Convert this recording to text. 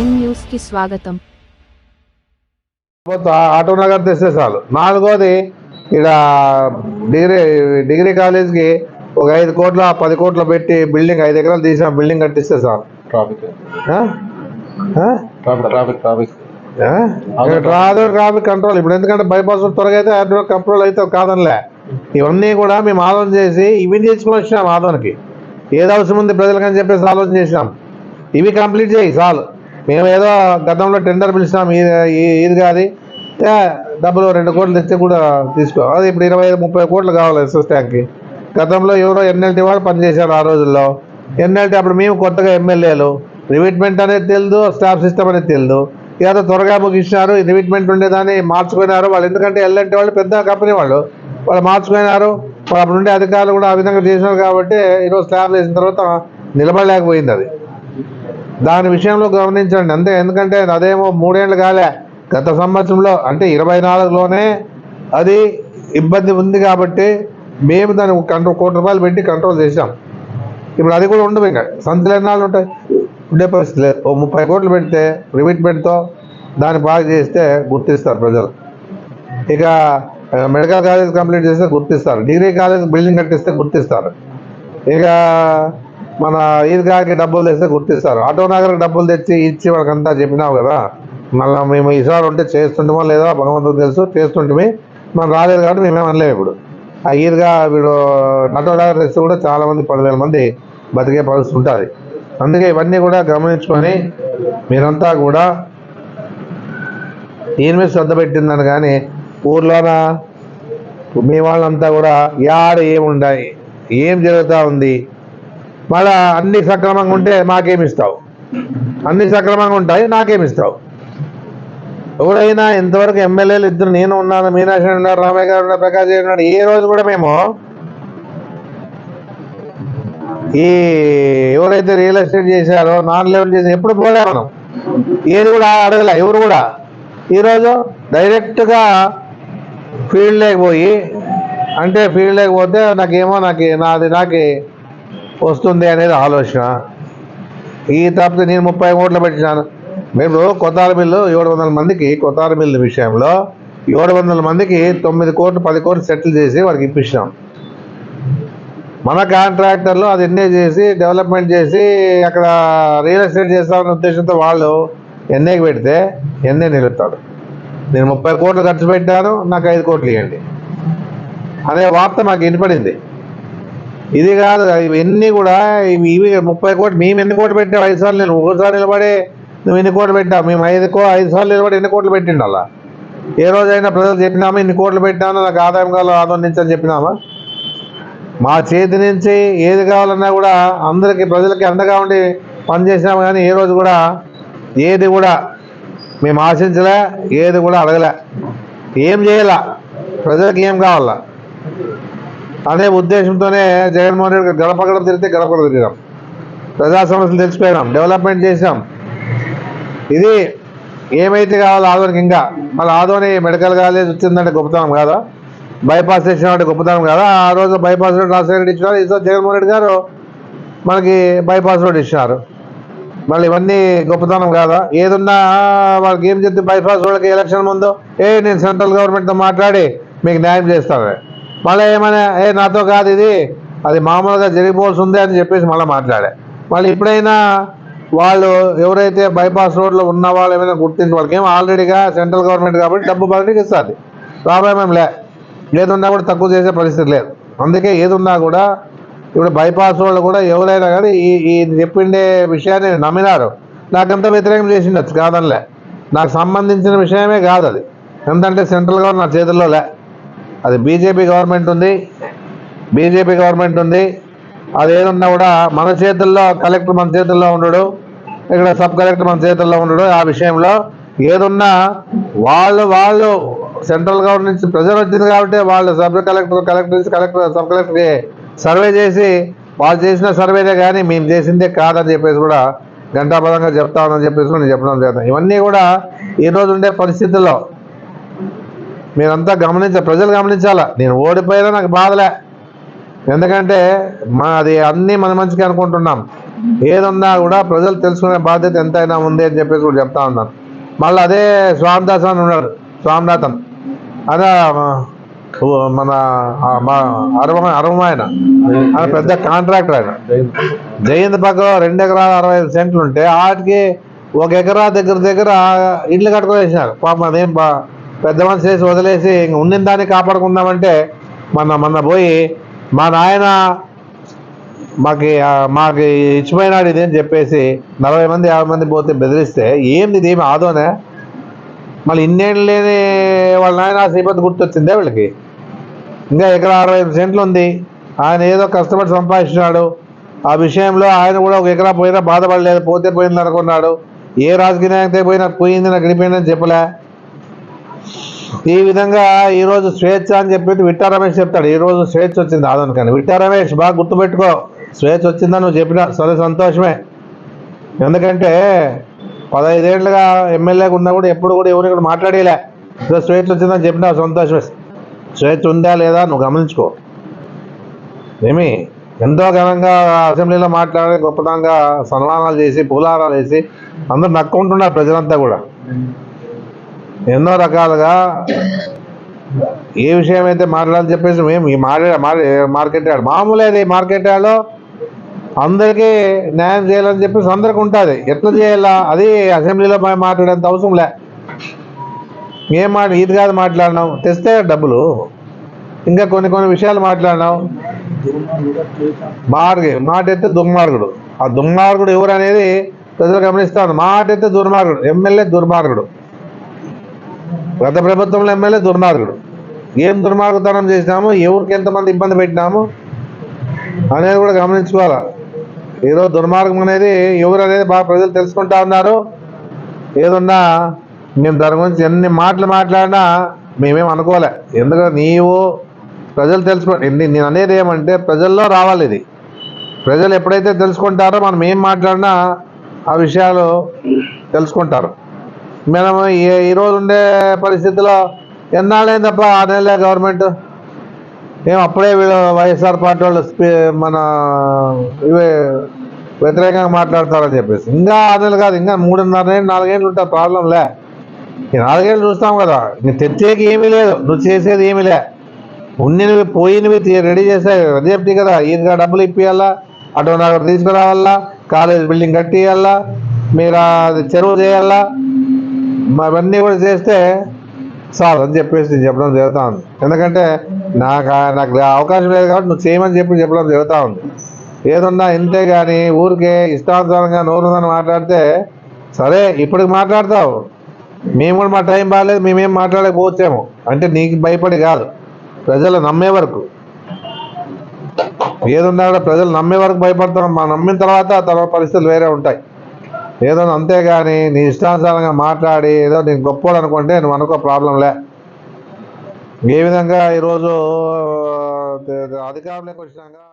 Nine న్యూస్కి స్వాగతం. Auto Nagar తెస్తే చాలు. నాలుగోది ఇక్కడ డిగ్రీ డిగ్రీ కాలేజ్కి ఒక ఐదు కోట్ల పది కోట్ల పెట్టి బిల్డింగ్ ఐదు ఎకరాలు తీసాం బిల్డింగ్ కట్టిస్తే చాలు. Traffic? Traffic traffic traffic control ఇప్పుడు ఎందుకంటే బైపాస్ త్వరగా అయితే ఆటో కంట్రోల్ అయితే కాదనిలే. ఇవన్నీ కూడా మేము ఆలోచన చేసి ఇవి చేసుకుని వచ్చినాం ఆదోనికి. ఏది అవసరం ఉంది ప్రజలకని చెప్పేసి ఆలోచన చేసినాం. ఇవి కంప్లీట్ చేయి చాలు. మేము ఏదో గతంలో టెండర్ పిలిచినాం ఇది కాదు డబ్బులు రెండు కోట్లు తెచ్చి కూడా తీసుకో. అది ఇప్పుడు ఇరవై ఐదు ముప్పై కోట్లు కావాలి ఎస్ఎస్ ట్యాంక్కి. గతంలో ఎవరో ఎన్ఎల్టీ వాడు పనిచేశారు ఆ రోజుల్లో. ఎన్ఎల్టీ అప్పుడు మేము కొత్తగా ఎమ్మెల్యేలు. రివిట్మెంట్ అనేది తెలియదు స్టాఫ్ సిస్టమ్ అనేది తెలియదు ఏదో త్వరగా ముగించినారు ఈ రివిట్మెంట్ ఉండేదాన్ని మార్చుకున్నారు. వాళ్ళు ఎందుకంటే ఎల్ఎన్టీ వాళ్ళు పెద్ద కంపెనీ వాళ్ళు. వాళ్ళు మార్చుకున్నారు. వాళ్ళు అప్పుడు ఉండే అధికారులు కూడా ఆ విధంగా చేసినారు కాబట్టి ఈరోజు స్టాఫ్ వేసిన తర్వాత నిలబడలేకపోయింది అది. దాని విషయంలో గమనించండి. అంతే ఎందుకంటే అదేమో మూడేళ్ళు కాలే. గత సంవత్సరంలో అంటే ఇరవై నాలుగులోనే అది ఇబ్బంది ఉంది కాబట్టి మేము దాన్ని కంట్రోల్ కోటి రూపాయలు పెట్టి కంట్రోల్ చేసాం ఇప్పుడు అది కూడా ఉండవు ఇంకా. సంచులు ఎన్నాళ్ళు ఉంటాయి? ఉండే పరిస్థితి లేదు ఓ ముప్పై కోట్లు పెడితే రిమిట్మెంట్తో దాన్ని బాగా చేస్తే గుర్తిస్తారు ప్రజలు. ఇక మెడికల్ కాలేజ్ కంప్లీట్ చేస్తే గుర్తిస్తారు. డిగ్రీ కాలేజ్ బిల్డింగ్ కట్టిస్తే గుర్తిస్తారు. ఇక మన ఈద్గాకి డబ్బులు తెస్తే గుర్తిస్తారు. ఆటో నగర్కి డబ్బులు తెచ్చి ఇచ్చి వాళ్ళకంతా చెప్పినావు కదా? మళ్ళీ మేము ఈసారి ఉంటే చేస్తుంటామో లేదా భగవంతుడు తెలుసు చేస్తుంటే మనం రాలేదు కాబట్టి మేమేం అనలేము ఇప్పుడు. ఆ ఈద్గా వీడు ఆటో నగర్ తెస్తే కూడా చాలామంది పదివేల మంది బతికే పరిస్థితి ఉంటుంది. అందుకే ఇవన్నీ కూడా గమనించుకొని మీరంతా కూడా దీని మీద శ్రద్ధ పెట్టిందని కానీ ఊర్లోన మీ వాళ్ళంతా కూడా యాడ ఏముండాయి? ఏం జరుగుతూ ఉంది? మళ్ళా అన్ని సక్రమంగా ఉంటే మాకేమి ఇస్తావు? అన్ని సక్రమంగా ఉంటాయి నాకేమిస్తావు ఎవరైనా ఇంతవరకు ఎమ్మెల్యేలు ఇద్దరు నేను ఉన్నాను మీనాక్షి ఉన్నారు రామయ్య గారు ఉన్నారు ప్రకాష్ గారు ఉన్నారు ఏ రోజు కూడా మేము ఈ ఎవరైతే రియల్ ఎస్టేట్ చేశారో నాన్ లెవెల్ చేసి ఎప్పుడు పోలే మనం. ఏది కూడా అడగలే ఎవరు కూడా. ఈరోజు డైరెక్ట్గా ఫీల్డ్ లేకపోయి అంటే ఫీల్డ్ లేకపోతే నాకేమో నాకు నాది నాకు వస్తుంది అనేది ఆలోచన. ఈ తప్పితే నేను ముప్పై కోట్లు పెట్టినాను. మేము కొత్తార మిల్లు ఏడు వందల మందికి కొత్తార మిల్లు విషయంలో ఏడు వందల మందికి తొమ్మిది కోట్లు పది కోట్లు సెటిల్ చేసి వాళ్ళకి ఇప్పించినాం. మన కాంట్రాక్టర్లు అది ఎన్ఏ చేసి డెవలప్మెంట్ చేసి అక్కడ రియల్ ఎస్టేట్ చేస్తామనే ఉద్దేశంతో వాళ్ళు ఎన్ఏకి పెడితే ఎన్ఏ నిలుపుతాడు నేను ముప్పై కోట్లు ఖర్చు పెట్టాను నాకు ఐదు కోట్లు ఇవ్వండి. అనే వార్త మాకు వినపడింది. ఇది కాదు ఇవన్నీ కూడా ఇవి ఇవి ముప్పై కోట్లు మేము ఎన్ని కోట్లు పెట్టావు ఐదు సార్లు నేను ఒకసారి నిలబడి నువ్వు ఎన్ని కోట్లు పెట్టావు మేము ఐదు కో ఐదు సార్లు నిలబడి ఎన్ని కోట్లు పెట్టిండు అలా ఏ రోజైనా ప్రజలు చెప్పినామా ఇన్ని కోట్లు పెట్టినామో? నాకు ఆదాయం కావాలి ఆదాయం నుంచి అని చెప్పినామా? మా చేతి నుంచి ఏది కావాలన్నా కూడా అందరికీ ప్రజలకి అండగా ఉండి పనిచేసినాము కానీ ఏ రోజు కూడా ఏది కూడా మేము ఆశించలే ఏది కూడా అడగలే. ఏం చేయాల? ప్రజలకు ఏం కావాలా? అనే ఉద్దేశంతోనే జగన్మోహన్ రెడ్డి గడప గడప తిరిగితే గడప తిరిగాం. ప్రజా సమస్యలు తెలిసిపోయినాం డెవలప్మెంట్ చేసాం ఇది ఏమైతే కావాలో ఆదోనికి ఇంకా. మళ్ళీ ఆదోని మెడికల్ కాలేజ్ వచ్చిందంటే గొప్పతనం కాదా? బైపాస్ చేసినట్టు గొప్పతనం కదా? ఆ రోజు బైపాస్ రోడ్ రాజశేఖర రెడ్డి ఇచ్చినారు. ఈరోజు జగన్మోహన్ రెడ్డి గారు మనకి బైపాస్ రోడ్ ఇచ్చినారు. మళ్ళీ ఇవన్నీ గొప్పతనం కాదా? ఏదున్నా వాళ్ళకి ఏం చెప్తే బైపాస్ రోడ్కి ఎలక్షన్ ముందు ఏ నేను సెంట్రల్ గవర్నమెంట్తో మాట్లాడి మీకు న్యాయం చేస్తాను. మళ్ళీ ఏమైనా ఏ నాతో కాదు ఇది అది మామూలుగా జరిగిపోవాల్సి ఉంది అని చెప్పేసి మళ్ళీ మాట్లాడే. మళ్ళీ ఇప్పుడైనా వాళ్ళు ఎవరైతే బైపాస్ రోడ్లో ఉన్న వాళ్ళు ఏమైనా గుర్తించి వాళ్ళకి ఏం ఆల్రెడీగా సెంట్రల్ గవర్నమెంట్ కాబట్టి డబ్బు బదిలీకి ఇస్తుంది ప్రాబ్లం ఏం లే. ఏదున్నా కూడా తక్కువ చేసే పరిస్థితి లేదు. అందుకే ఏదున్నా కూడా ఇప్పుడు బైపాస్ రోడ్లు కూడా ఎవరైనా కానీ ఈ ఈ చెప్పిండే విషయాన్ని నమ్మినారు. నాకంత వ్యతిరేకం చేసిండొచ్చు కాదనిలే. నాకు సంబంధించిన విషయమే కాదు అది. ఎందుకంటే సెంట్రల్ గవర్నమెంట్ నా చేతుల్లో లే. అది బీజేపీ గవర్నమెంట్ ఉంది. బీజేపీ గవర్నమెంట్ ఉంది. అది ఏదన్నా కూడా మన చేతుల్లో కలెక్టర్ మన చేతుల్లో ఉండడు. ఇక్కడ సబ్ కలెక్టర్ మన చేతుల్లో ఉండడు. ఆ విషయంలో ఏదున్నా వాళ్ళు వాళ్ళు సెంట్రల్ గవర్నమెంట్ నుంచి ప్రజలు వచ్చింది కాబట్టి వాళ్ళు సబ్ కలెక్టర్ కలెక్టర్ నుంచి కలెక్టర్ సబ్ కలెక్టర్కి సర్వే చేసి వాళ్ళు చేసిన సర్వేనే కానీ మేము చేసిందే కాదని చెప్పేసి కూడా గంటాపదంగా చెప్తామని చెప్పేసి కూడా నేను చెప్పడం చేద్దాం ఇవన్నీ కూడా ఈరోజు ఉండే పరిస్థితుల్లో మీరంతా గమనించాలి ప్రజలు గమనించాలా? నేను ఓడిపోయినా నాకు బాధలే. ఎందుకంటే మా అది అన్నీ మన మంచిగా అనుకుంటున్నాం. ఏదున్నా కూడా ప్రజలు తెలుసుకునే బాధ్యత ఎంతైనా ఉంది అని చెప్పేసి కూడా చెప్తా ఉన్నాను. మళ్ళీ అదే స్వామిదాస్ అని ఉన్నాడు స్వామినాథన్ అదే మన మా అరవ అరవం ఆయన. పెద్ద కాంట్రాక్టర్ ఆయన. జయంత్ పక్కలో రెండు ఎకరాల అరవై ఐదు సెంట్లు ఉంటే వాటికి ఒక ఎకరా దగ్గర దగ్గర ఇల్లు కట్టుకునేసినారు. పాపం అదేం బా పెద్ద మనసు చేసి వదిలేసి ఇంకా ఉండిన దాన్ని కాపాడుకుందామంటే మన మొన్న పోయి మా నాయన మాకి మాకు ఇచ్చిపోయినాడు ఇది అని చెప్పేసి నలభై మంది యాభై మంది పోతే బెదిరిస్తే ఏంది ఇది ఏమి ఆదోనే? మళ్ళీ ఇన్నేళ్ళు లేని వాళ్ళ నాయన శ్రీపతి గుర్తొచ్చిందే వీళ్ళకి. ఇంకా ఎకరా అరవై ఐదు సెంట్లు ఉంది. ఆయన ఏదో కష్టపడి సంపాదించినాడు. ఆ విషయంలో ఆయన కూడా ఒక ఎకరా పోయినా బాధపడలేదు పోతే పోయింది అనుకున్నాడు. ఏ రాజకీయ నాయకుడితో పోయినా పోయింది నాకు గడిపోయిందని చెప్పలే. ఈ విధంగా ఈరోజు స్వేచ్ఛ అని చెప్పి విట్టా రమేష్ చెప్తాడు. ఈరోజు స్వేచ్ఛ వచ్చింది ఆదోన్ కానీ విట్టా రమేష్ బాగా గుర్తుపెట్టుకో. స్వేచ్ఛ వచ్చిందని నువ్వు చెప్పిన సరే సంతోషమే. ఎందుకంటే పదహైదేళ్ళుగా ఎమ్మెల్యేగా ఉన్నా కూడా ఎప్పుడు కూడా ఎవరు ఇక్కడ మాట్లాడేలే. ఈరోజు స్వేచ్ఛ వచ్చిందని చెప్పినా సంతోషమే. స్వేచ్ఛ ఉందా లేదా నువ్వు గమనించుకో. ఏమి? ఎంతో ఘనంగా అసెంబ్లీలో మాట్లాడి గొప్పతనంగా సన్మానాలు చేసి పూలారాలు వేసి అందరు నక్కుంటున్నారు ప్రజలంతా కూడా. ఎన్నో రకాలుగా ఏ విషయం అయితే మాట్లాడాలని చెప్పేసి మేము ఈ మాట్లాడ మార్కెట్ యార్డ్ మామూలు అది మార్కెట్ యార్డ్లో అందరికీ న్యాయం చేయాలని చెప్పేసి అందరికి ఉంటుంది. ఎట్లా చేయాలా? అది అసెంబ్లీలో మాట్లాడేంత అవసరం లే. ఏం మాట ఇది కాదు మాట్లాడినాం. తెస్తే డబ్బులు. ఇంకా కొన్ని కొన్ని విషయాలు మాట్లాడినాం. మార్గే మాట ఎత్తే దుర్మార్గుడు. ఆ దుర్మార్గుడు ఎవరు అనేది ప్రజలు గమనిస్తాను మాట ఎత్తే దుర్మార్గుడు. ఎమ్మెల్యే దుర్మార్గుడు. గత ప్రభుత్వంలో ఎమ్మెల్యే దుర్మార్గుడు. ఏం దుర్మార్గుతనం చేసినాము ఎవరికి ఎంతమంది ఇబ్బంది పెట్టినాము అనేది కూడా గమనించుకోవాలి. ఏదో దుర్మార్గం అనేది ఎవరు అనేది బాగా ప్రజలు తెలుసుకుంటా ఉన్నారు. ఏదున్నా మేము దాని గురించి ఎన్ని మాటలు మాట్లాడినా మేమేం అనుకోలే. ఎందుకంటే నీవు ప్రజలు తెలుసుకో నేను అనేది ఏమంటే ప్రజల్లో రావాలి ఇది. ప్రజలు ఎప్పుడైతే తెలుసుకుంటారో మనం ఏం మాట్లాడినా ఆ విషయాలు తెలుసుకుంటారు. మనం ఈ- ఈరోజు ఉండే పరిస్థితిలో ఎన్నాళ్ళైంది తప్ప ఆ నెలలే గవర్నమెంట్? ఏం అప్పుడే వీళ్ళు వైఎస్ఆర్ పార్టీ వాళ్ళు మన ఇవే వ్యతిరేకంగా మాట్లాడతారని చెప్పేసి. ఇంకా ఆరు నెలలు కాదు ఇంకా మూడున్నర నాలుగేళ్ళు ఉంటారు ప్రాబ్లం లే. నాలుగేళ్ళు చూస్తాం కదా ఇంక తెచ్చేకి ఏమీ లేదు నువ్వు చేసేది ఏమీ లే. ఉన్నినవి పోయినవి రెడీ చేసే అది చెప్తే కదా ఈయనగా డబ్బులు ఇప్పియాలా అటు నాకు తీసుకురావాలా కాలేజ్ బిల్డింగ్ కట్టియాలా మీరు అది చెరువు చేయాలా అవన్నీ కూడా చేస్తే సార్ అని చెప్పేసి నేను చెప్పడం జరుగుతూ ఉంది. ఎందుకంటే నాకు నాకు అవకాశం లేదు కాబట్టి నువ్వు చేయమని చెప్పి చెప్పడం జరుగుతూ ఉంది. ఏదున్నా ఇంతే కానీ ఊరికే ఇష్టానుసారంగా నోరుందని మాట్లాడితే సరే ఇప్పటికి మాట్లాడతావు. మేము కూడా మా టైం బాగాలేదు మేమేం మాట్లాడకపోవచ్చేమో అంటే నీకు భయపడి కాదు. ప్రజలు నమ్మే వరకు. ఏదున్నా కూడా ప్రజలు నమ్మే వరకు భయపడతాం. మా నమ్మిన తర్వాత తర్వాత పరిస్థితులు వేరే ఉంటాయి. ఏదో అంతేగాని నీ ఇష్టానుసారంగా మాట్లాడి ఏదో నేను గొప్పోడు అనుకుంటే నువ్వు అనుకో ప్రాబ్లంలే ఏ విధంగా ఈరోజు అధికారంలోకి వచ్చినాక